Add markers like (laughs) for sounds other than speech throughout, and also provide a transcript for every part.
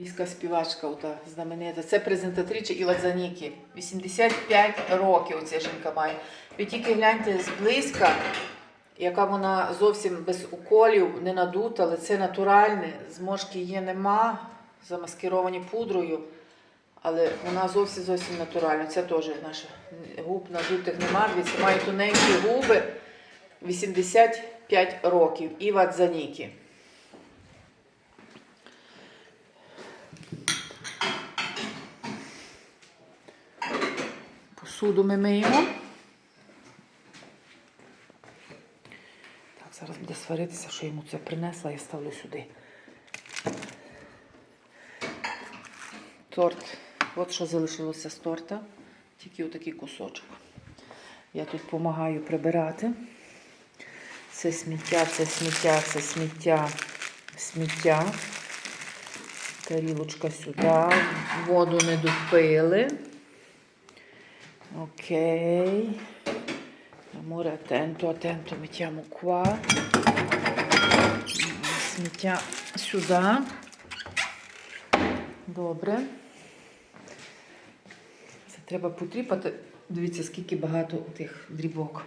Львівська співачка ота знаменита. Це презентатрича Іва Занікі. 85 років ця жінка має. Ви тільки гляньте зблизька, яка вона зовсім без уколів, не надута, але це натуральне. Зможки її нема, замаскировані пудрою. Але вона зовсім зовсім натуральна. Це теж наша губ надутих нема. Має тоненькі губи. 85 років. Іва Дзанікі. Посуду ми миємо. Так, зараз буде сваритися, що йому це принесла, я ставлю сюди. Торт. От що залишилося з торта. Тільки отакий кусочок. Я тут допомагаю прибирати. Це сміття, це сміття, це сміття, сміття. Тарілочка сюди. Воду не допили. Ok. Amore, attento, attento, mettiamo qua. Сміття сюди. Добре. Це треба потріпати. Дивіться, скільки багато тих дрібок.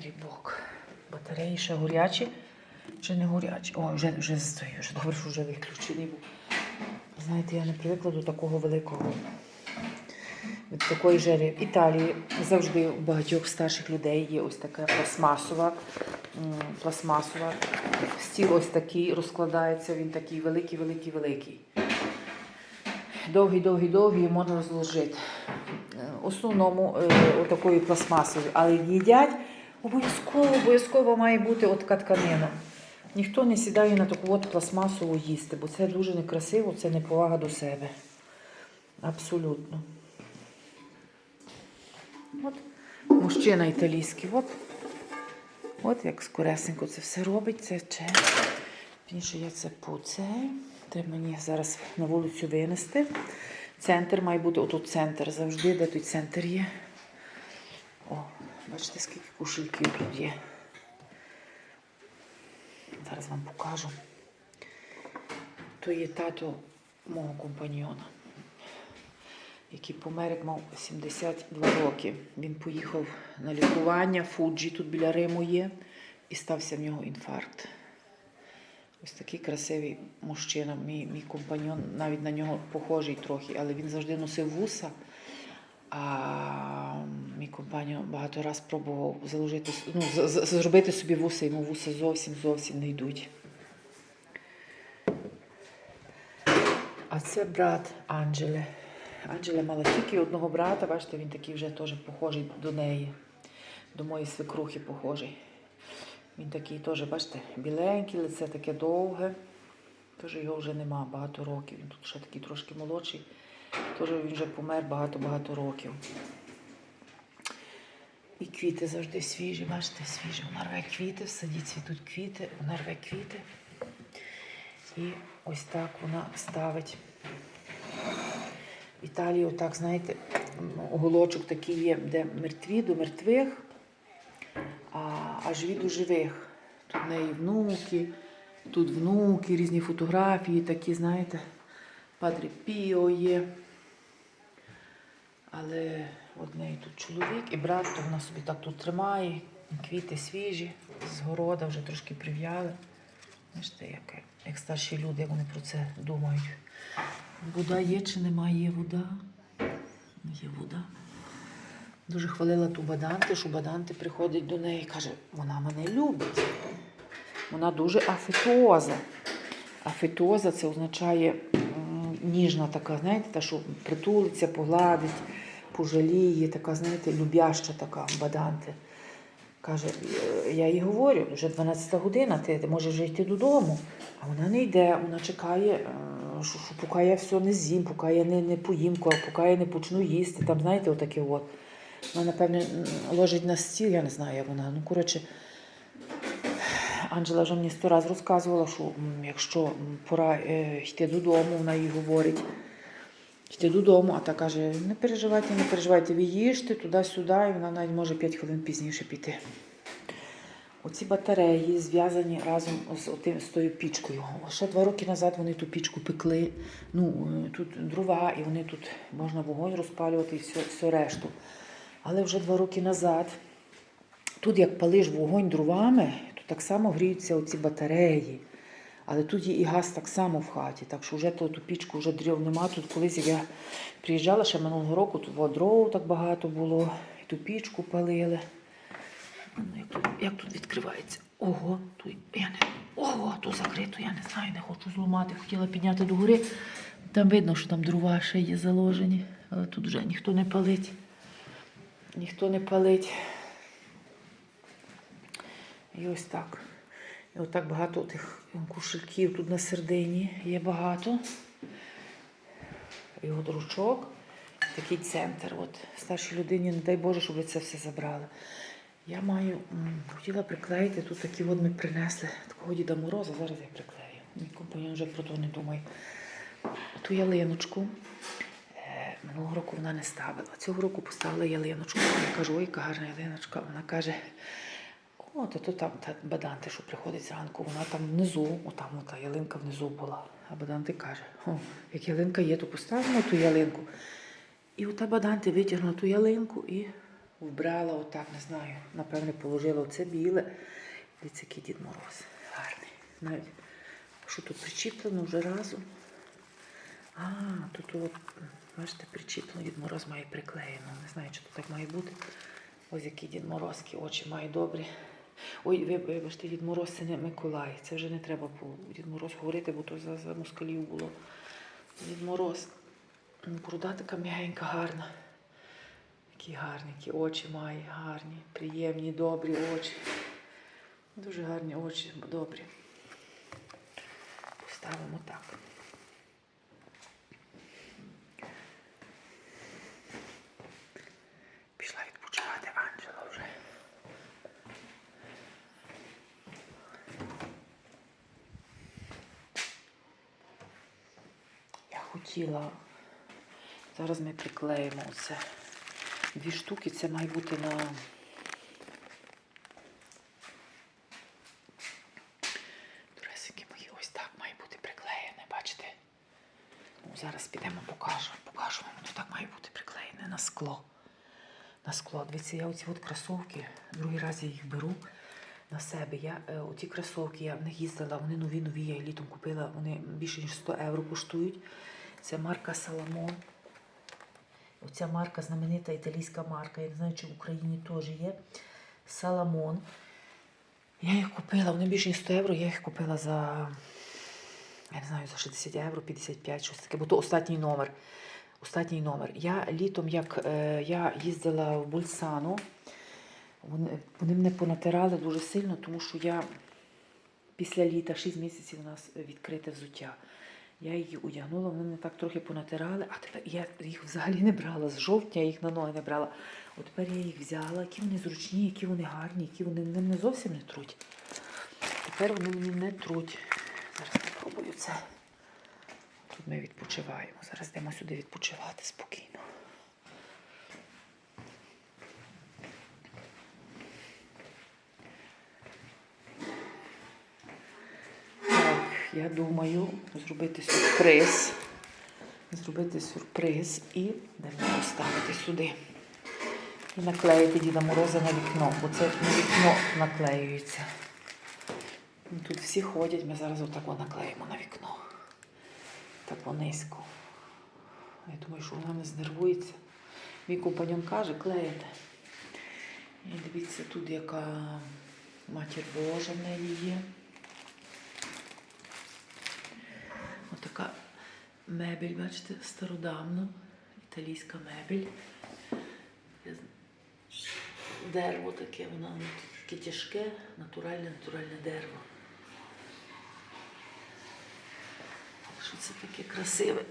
Дрібок. Батареї ще горячі чи не горячі? О, вже, вже стоїть, вже добре, що вже виключений був. Знаєте, я не привикла до такого великого від такої жери. В Італії завжди у багатьох старших людей є ось така пластмасова, пластмасова. Стіл ось такий розкладається, він такий великий, великий, великий. Довгий, довгий, довгий можна розложити. Е, В основному е, отакої пластмасової, але їдять обов'язково, обов'язково має бути от тканина. Ніхто не сідає на таку от пластмасову їсти, бо це дуже некрасиво, це неповага до себе. Абсолютно. От мужчина італійський. От, от як скоресенько це все робить. Це че. Пізніше я це пуцею. Треба мені зараз на вулицю винести. Центр має бути отут центр завжди, де той центр є. О, бачите, скільки кушельків тут є. Зараз вам покажу. То є тато мого компаньйона який помер, як мав 72 роки. Він поїхав на лікування, Фуджі тут біля Риму є, і стався в нього інфаркт. Ось такий красивий мужчина, мій, мій компаньон, навіть на нього похожий трохи, але він завжди носив вуса. А мій компаньон багато раз пробував заложити, ну, зробити собі вуса, йому вуса зовсім зовсім не йдуть. А це брат Анджеле. Анджела мала тільки одного брата, бачите, він такий вже теж похожий до неї, до моєї свекрухи похожий. Він такий теж, бачите, біленький, лице таке довге. Теж його вже нема багато років. Він тут ще такий трошки молодший. Теж він вже помер багато-багато років. І квіти завжди свіжі, бачите, свіжі. Вона рве квіти, в саді цвітуть квіти, вона рве квіти. І ось так вона ставить. В Італії, отак, знаєте, м, уголочок такий є, де мертві до мертвих, а, а живі до живих. Тут в неї внуки, тут внуки, різні фотографії такі, знаєте, Падре Піо є. Але в неї тут чоловік і брат, то вона собі так тут тримає. Квіти свіжі, з города вже трошки прив'яли. Бачите, як, як старші люди, як вони про це думають. Вода є чи немає вода? Є вода. Дуже хвалила ту Баданти, що Баданти приходить до неї і каже, вона мене любить. Вона дуже афетуоза. Афетуоза це означає ніжна така, знаєте, та, що притулиться, погладить, пожаліє, така, знаєте, любяща така Баданти. Каже, «Е, я їй говорю, вже 12 година, ти, можеш вже йти додому. А вона не йде, вона чекає, е, що поки я все не з'їм, поки я не, не поїм, поки я не почну їсти. Там, знаєте, отаке от. Вона, напевне, ложить на стіл, я не знаю, як вона. Ну, коротше, Анджела вже мені сто разів розказувала, що якщо пора е, йти додому, вона їй говорить. Йти додому, а та каже, не переживайте, не переживайте, ви їжте туди-сюди, і вона навіть може 5 хвилин пізніше піти. Оці батареї зв'язані разом з, отим, з тою пічкою. Ще два роки назад вони ту пічку пекли. Ну, е, тут дрова, і вони тут можна вогонь розпалювати і все, все решту. Але вже два роки назад, тут як палиш вогонь дровами, то так само гріються оці батареї. Але тут є і газ так само в хаті, так що вже ту, пічку вже дров нема. Тут колись я приїжджала ще минулого року, тут дров так багато було, і ту пічку палили. Ну, Як тут, відкривається? Ого, тут я не. Ого, тут закрито, я не знаю, не хочу зламати. Хотіла підняти догори. Там видно, що там дрова ще є заложені, але тут вже ніхто не палить. Ніхто не палить. І ось так. Отак багато тих кушельків тут на середині є багато. І от ручок, такий центр. От старшій людині, не дай Боже, щоб ви це все забрали. Я маю, хотіла приклеїти, тут такі от ми принесли такого Діда Мороза, зараз я приклею. Мій компаньон вже про то не думає. Ту ялиночку. е, Минулого року вона не ставила. Цього року поставила ялиночку. Я кажу, ой, яка гарна ялиночка. Вона каже, о, то, то там та баданти, що приходить зранку, вона там внизу, отам та ялинка внизу була. А баданти каже, о, як ялинка є, то поставимо ту ялинку. І ота баданти витягнула ту ялинку і вбрала отак, не знаю, напевне, положила оце біле. Дивіться, який Дід Мороз. Гарний. Навіть що тут причіплено вже разом. А, тут от, бачите, причіплено, Дід Мороз має приклеєно. Не знаю, чи тут так має бути. Ось який Дід Мороз, які очі має добрі. Ой, вибачте, Дід Мороз не Миколай. Це вже не треба було Дід говорити, бо то за, за москалів було. Дід Мороз. М, така м'ягенька, гарна. Які гарні, які очі має, гарні, приємні, добрі очі. Дуже гарні очі, добрі. Поставимо так. Пішла відпочивати Анджела вже. Я хотіла. Зараз ми приклеїмо це. Дві штуки, це має бути на. Дуресики мої, ось так має бути приклеєне, бачите? Ну, зараз підемо покажу. Покажу вам, воно так має бути приклеєне на скло. На скло. Дивіться, я оці от кросовки, другий раз я їх беру на себе. Я е, оці кросовки, я в них їздила, вони нові, нові, я їх літом купила, вони більше ніж 100 євро коштують. Це марка Саламон. Оця марка знаменита італійська марка, я не знаю, чи в Україні теж є. Саламон. Я їх купила, вони більше ніж 100 євро, я їх купила за, я не знаю, за 60 євро, 55, щось таке, бо то останній номер. Останній номер. Я літом, як е, я їздила в Бульсану, вони, вони мене понатирали дуже сильно, тому що я після літа 6 місяців у нас відкрите взуття. Я її одягнула, вони мене так трохи понатирали, а тепер я їх взагалі не брала. З жовтня я їх на ноги не брала. От тепер я їх взяла, які вони зручні, які вони гарні, які вони мене зовсім не труть. Тепер вони мені не труть. Зараз спробую це. Тут ми відпочиваємо. Зараз йдемо сюди відпочивати спокійно. Так, я думаю зробити сюрприз. Зробити сюрприз і йдемо поставити сюди. І наклеїти Діда Мороза на вікно, бо це на вікно наклеюється. Ну, Тут всі ходять, ми зараз отак наклеїмо на вікно. Так низько. Я думаю, що вона не знервується. Мій компаньон каже, клеїте. І дивіться, тут яка матір Божа в неї є. Отака мебель, бачите, стародавно, італійська мебель. Дерево таке, воно таке тяжке, натуральне, натуральне дерево. Що це таке красиве?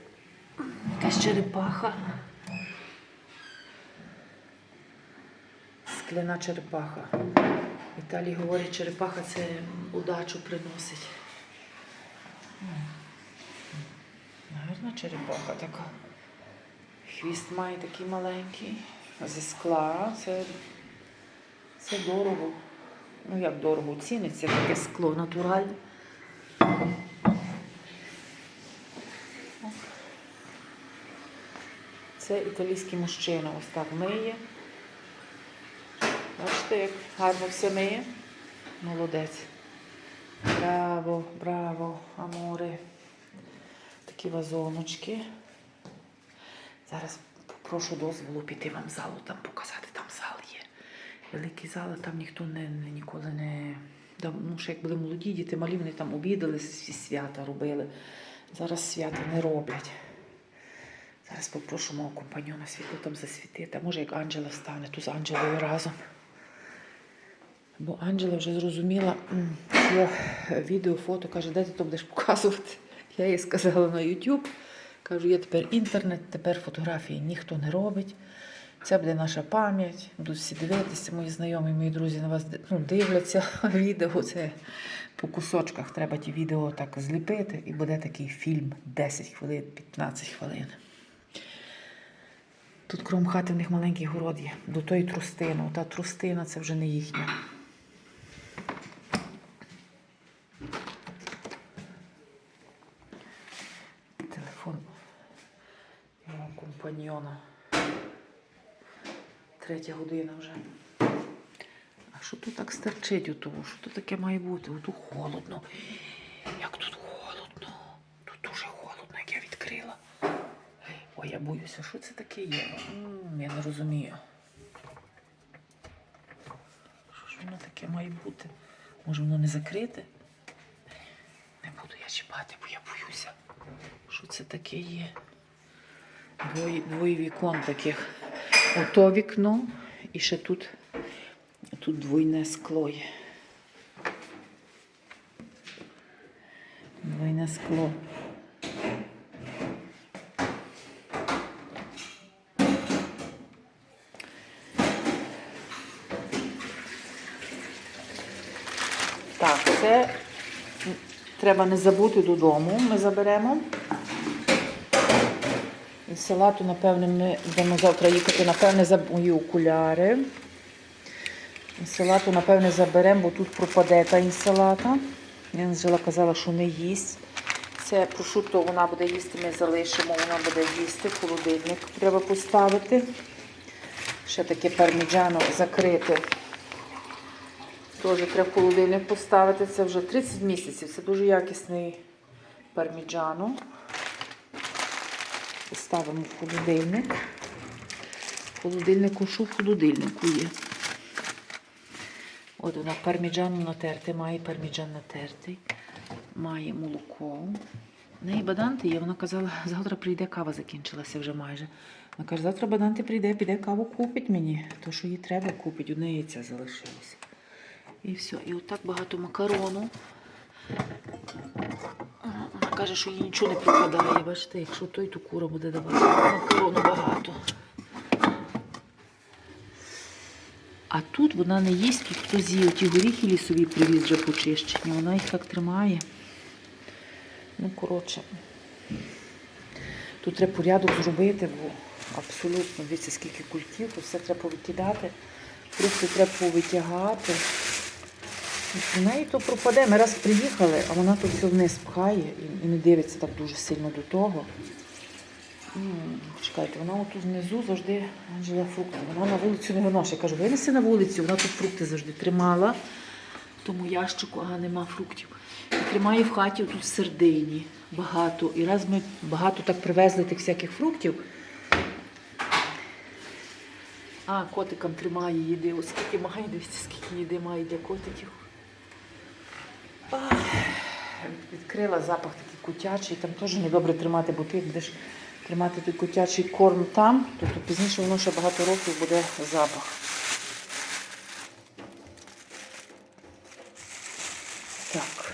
Якась черепаха. Скляна черепаха. В Італії говорять, черепаха це удачу приносить. Гарна черепаха така. Хвіст має такий маленький. Зі скла. Це, це дорого. Ну, як дорого ціниться, таке скло натуральне. Це італійський мужчина ось так миє. Бачите, як гарно все миє. Молодець. Браво, браво, амори. Такі вазоночки. Зараз попрошу дозволу піти вам в залу, там показати, там зал є. Великий зал, там ніхто не, не- ніколи не. Ну, ще як були молоді діти, малі, вони там обідали, всі свята робили. Зараз свята не роблять. Зараз попрошу мого компаньона світло там засвітити. А може, як Анджела стане, то з Анджелою разом. Бо Анджела вже зрозуміла, що відео, фото каже, де ти то будеш показувати. Я їй сказала на YouTube. Кажу, є тепер інтернет, тепер фотографії ніхто не робить. Це буде наша пам'ять. Будуть всі дивитися, мої знайомі, мої друзі на вас ну, дивляться (laughs) відео. Це по кусочках треба ті відео так зліпити, і буде такий фільм 10 хвилин, 15 хвилин. Тут крім хати в них маленький город є. До тої трустини. Та трустина це вже не їхня. Телефон мого компаньйона. Третя година вже. А що тут так стерчить у того? Що тут таке має бути? Тут холодно. Як тут холодно. Тут дуже холодно, як я відкрила. Ой, я боюся, що це таке є? М, Я не розумію. Що ж воно таке має бути? Може воно не закрите? Не буду я чіпати, бо я боюся. Що це таке є? Двоє, двоє вікон таких. Ото вікно і ще тут, тут двойне скло є. Двойне скло. Так, це треба не забути додому. Ми заберемо. Салату, напевне, ми будемо завтра їхати, напевне, за мої окуляри. Салату, напевне, заберемо, бо тут пропаде та інсалата. Я Анжела казала, що не їсть. Це прошутто вона буде їсти, ми залишимо, вона буде їсти. Холодильник треба поставити. Ще таке парміджано закрити. Теж треба холодильник поставити. Це вже 30 місяців. Це дуже якісний парміджано. Ставимо в холодильник. В холодильнику, що в холодильнику є? От вона парміджан натерти, має парміджан натертий, має молоко. В неї баданти є. Вона казала, завтра прийде кава, закінчилася вже майже. Вона каже, завтра баданти прийде, піде каву купить мені. То, що їй треба купить, у неї це залишилося. І все. І отак багато макарону. Каже, що їй нічого не припадає. Бачите, якщо той, то кура буде давати. Макарону багато. А тут вона не їсть, тут хтось її ті горіхи лісові привіз вже почищені. Вона їх так тримає. Ну, коротше. Тут треба порядок зробити, бо абсолютно, дивіться, скільки культів, то все треба повикидати. Просто треба повитягати. В неї то пропаде. Ми раз приїхали, а вона то все вниз пхає і, не дивиться так дуже сильно до того. Чекайте, вона отут внизу завжди Анжела фрукти. Вона на вулицю не виносить. Я кажу, винеси на вулицю, вона тут фрукти завжди тримала тому ящику, ага, нема фруктів. І тримає в хаті тут сердині багато. І раз ми багато так привезли тих всяких фруктів. А, котикам тримає їди. Ось скільки має, дивіться, скільки їди має для котиків. Відкрила запах такий котячий, там теж недобре тримати, бо ти будеш тримати той котячий корм там, то, то пізніше воно ще багато років буде запах. Так.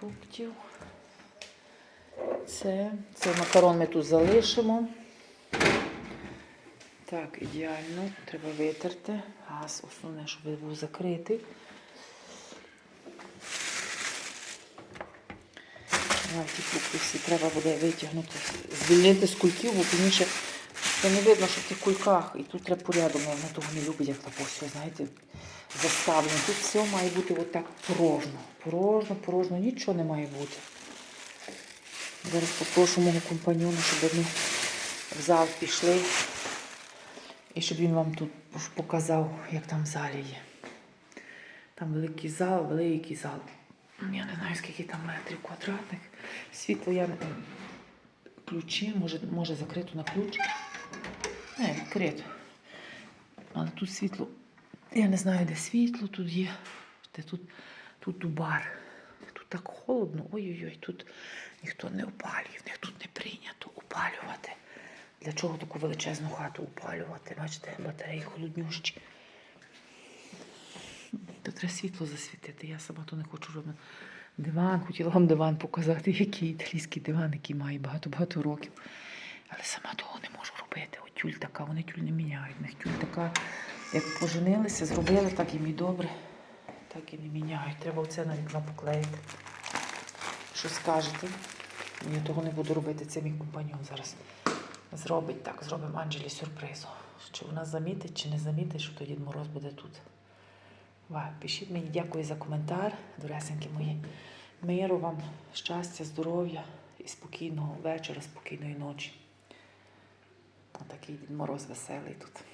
Фруктів. Це, це макарон ми тут залишимо. Так, ідеально. Треба витерти. Газ основне, щоб був закритий. Давай, ті всі треба буде витягнути, звільнити з кульків, бо пізніше Це не видно, що в тих кульках, і тут треба порядок, вони того не люблять, як тако все, знаєте, заставлено. Тут все має бути отак порожно. Порожно, порожно, нічого не має бути. Зараз попрошу мого компаньона, щоб ми в зал пішли. І щоб він вам тут показав, як там в залі є. Там великий зал, великий зал. Я не знаю, скільки там метрів квадратних. Світло я ключі, може, може закрито на ключ. Не, відкрито. Але тут світло. Я не знаю, де світло тут є. Де тут, тут бар. Тут так холодно. Ой-ой-ой, тут ніхто не опалює, в них тут не прийнято опалювати. Для чого таку величезну хату опалювати? Бачите, батареї холоднющі. То треба світло засвітити. Я сама то не хочу робити. Диван, хотіла вам диван показати, який італійський диван, який має багато-багато років. Але сама того не можу робити. От тюль така, вони тюль не міняють. В них тюль така, як поженилися, зробили, так їм і добре, так і не міняють. Треба оце на вікно поклеїти. Що скажете? Я того не буду робити, це мій компаньон зараз зробить так, зробимо Анджелі сюрпризу. Чи вона замітить, чи не замітить, що то Дід Мороз буде тут. Пишіть мені, дякую за коментар, доресенькі мої. Миру вам, щастя, здоров'я і спокійного вечора, спокійної ночі. Отакий Дід Мороз веселий тут.